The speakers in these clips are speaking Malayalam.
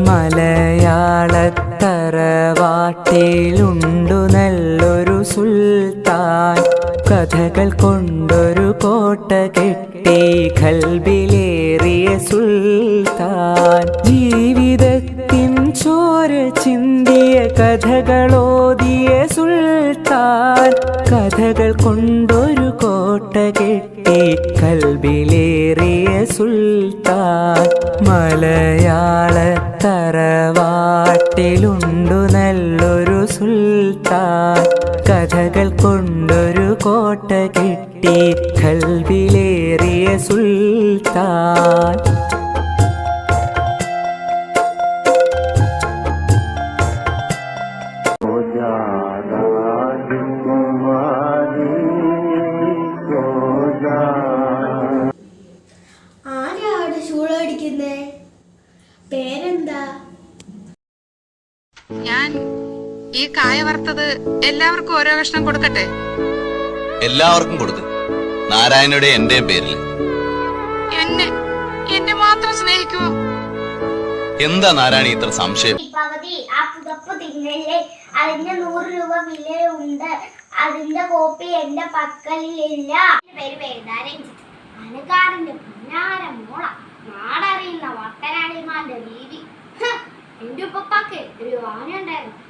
മലയാളത്തറവാട്ടിലുണ്ടു നല്ലൊരു സുൽത്താൻ. കഥകൾ കൊണ്ടൊരു കോട്ട കെട്ടി കൽബിലേറിയ സുൽത്താൻ. ജീവിതത്തിൻ ചോര ചിന്തിയ കഥകളോതിയ സുൽത്താൻ. കഥകൾ കൊണ്ടൊരു കോട്ട കെട്ടി കൽബിലേറിയ സുൽത്താൻ. മലയാള തറവാട്ടിലുണ്ടു നല്ലൊരു സുൽത്താൻ. കഥകൾ കൊണ്ടൊരു കോട്ട കിട്ടി കൽവിലേറിയ സുൽത്താൻ. പേരെന്താ? ഞാൻ ഈ കായ വറുത്തത് എല്ലാവർക്കും ഓരോ കഷ്ണം കൊടുക്കട്ടെ? എല്ലാവർക്കും കൊടുക്കും. നാരായണയുടെ എന്റെ പേരിൽ എന്നെ എന്നെ മാത്രം സ്നേഹിക്കുമോ എന്താ നാരായണി ഇത്ര സംശയം? പകുതി ആ പുതപ്പ് തിന്നല്ലേ? അതിന്റെ നൂറ് രൂപ വിലയുണ്ട് അതിന്റെ കോപ്പി എന്റെ പക്കലില്ല പേര് വേദാരൻ അനക്കാരന്റെ പിന്നാര മോള. ഹ്, എന്റെ ഉപ്പപ്പാക്ക് ഒരു ആന ഉണ്ടായിരുന്നു.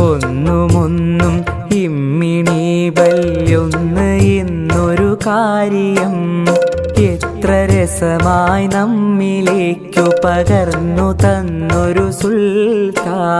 ഒന്നുമൊന്നും ഇമ്മിണി വല്യൊന്ന് ഇന്നൊരു കാര്യം. എത്ര രസമായി നമ്മിലേക്കു പകർന്നു തന്നൊരു സുൽത്താൻ.